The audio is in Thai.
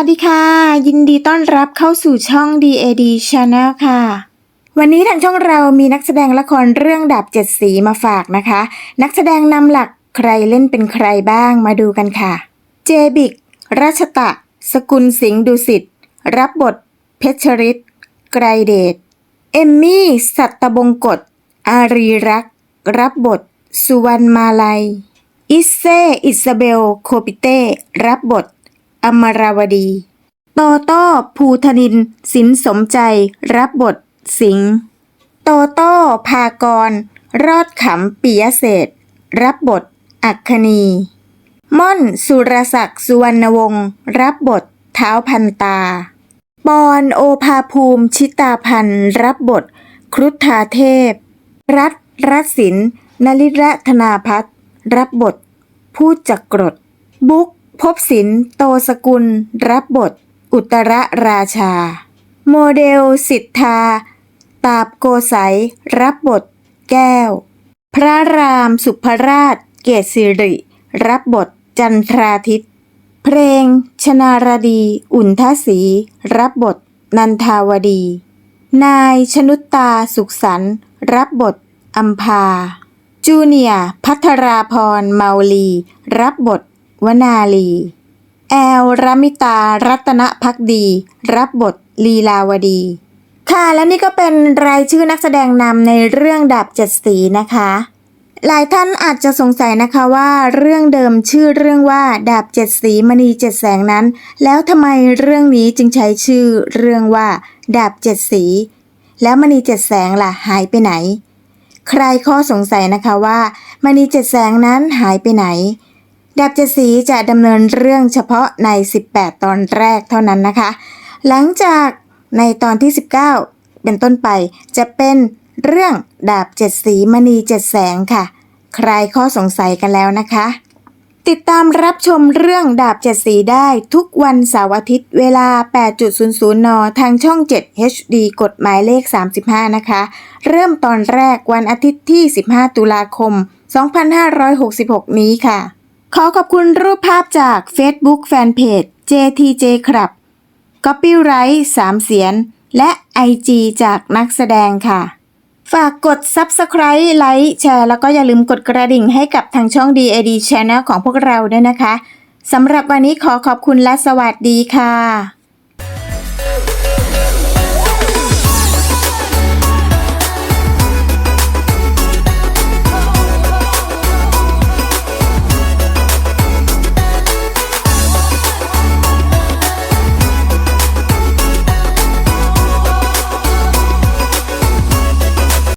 ัสดีค่ะ ยินดีต้อนรับเข้าสู่ช่อง DAD Channel ค่ะ วันนี้ทางช่องเรามีนักแสดงละครเรื่องดาบเจ็ดสีมาฝากนะคะ นักแสดงนำหลักใครเล่นเป็นใครบ้างมาดูกันค่ะ เจบิกรัชตะ สกุลสิงห์ดุสิต รับบท เพชรริศไกรเดช เอมมี่ สัตตบงกฎ อารีรัก รับบท สุวรรณมาลัย อิเซ อิซาเบล โคปิเต้ รับบท อมราวดี โตโต้ภูธนิน สินสมใจ รับบท สิง โตโต้ภากร รอดขำปิยเศษ รับบท อัคคณีม่อนสุรศักดิ์สุวรรณวงศ์ รับบท เท้าพันตา ปอนโอภาภูมิชิตาพันธ์รับบท ครุฑาเทพ รัฐรัศินนลิระธนาพัฒรับบทพูดจักกรดบุ๊ก ภพศินโตสกุล รับบท อุตรราชา โมเดลสิทธา ตาบโกไสยรับบท แก้ว พระรามสุภราช เกศสิริ รับบท จันทราทิตเพลง ชนารดี อุ่นทศรีรับบท นันทาวดี นายชนุตตาสุขสันรับบทอัมพา จูเนียพัทราพรเมาลี รับบท วนาลี แอลรัมิตารัตนพักดี รับบทลีลาวดี ค่ะและนี่ก็เป็นรายชื่อนักแสดงนำในเรื่องดาบเจ็ดสีนะคะ หลายท่านอาจจะสงสัยนะคะว่าเรื่องเดิมชื่อเรื่องว่าดาบเจ็ดสีมณีเจ็ดแสงนั้น แล้วทำไมเรื่องนี้จึงใช้ชื่อเรื่องว่า ดาบเจ็ดสี แล้วมณีเจ็ดแสงล่ะหายไปไหน ใครข้อสงสัยนะคะว่ามณีเจ็ดแสงนั้นหายไปไหน ดาบเจ็ดสีจะดำเนินเรื่องเฉพาะใน 18 ตอนแรกเท่านั้นนะคะ หลังจากในตอนที่ 19 เป็นต้นไปจะเป็นเรื่องดาบเจ็ดสีมณีเจ็ดแสงค่ะ ใครข้อสงสัยกันแล้วนะคะ ติดตามรับชมเรื่องดาบเจ็ดสีได้ทุกวันเสาร์อาทิตย์เวลา 8.00 น ทางช่อง 7 HD กฎหมายเลข 35 นะคะ เริ่มตอนแรกวันอาทิตย์ที่ 15 ตุลาคม 2566 นี้ค่ะ ขอขอบคุณรูปภาพจาก Facebook Fanpage JTJ ครับ Copyright 3เสียน และ IG จากนักแสดงค่ะ ฝากกด Subscribe ไลค์แชร์ แล้วก็อย่าลืมกดกระดิ่งให้กับทางช่อง DAD Channel ของพวกเราด้วยนะคะสำหรับวันนี้ขอขอบคุณและสวัสดีค่ะ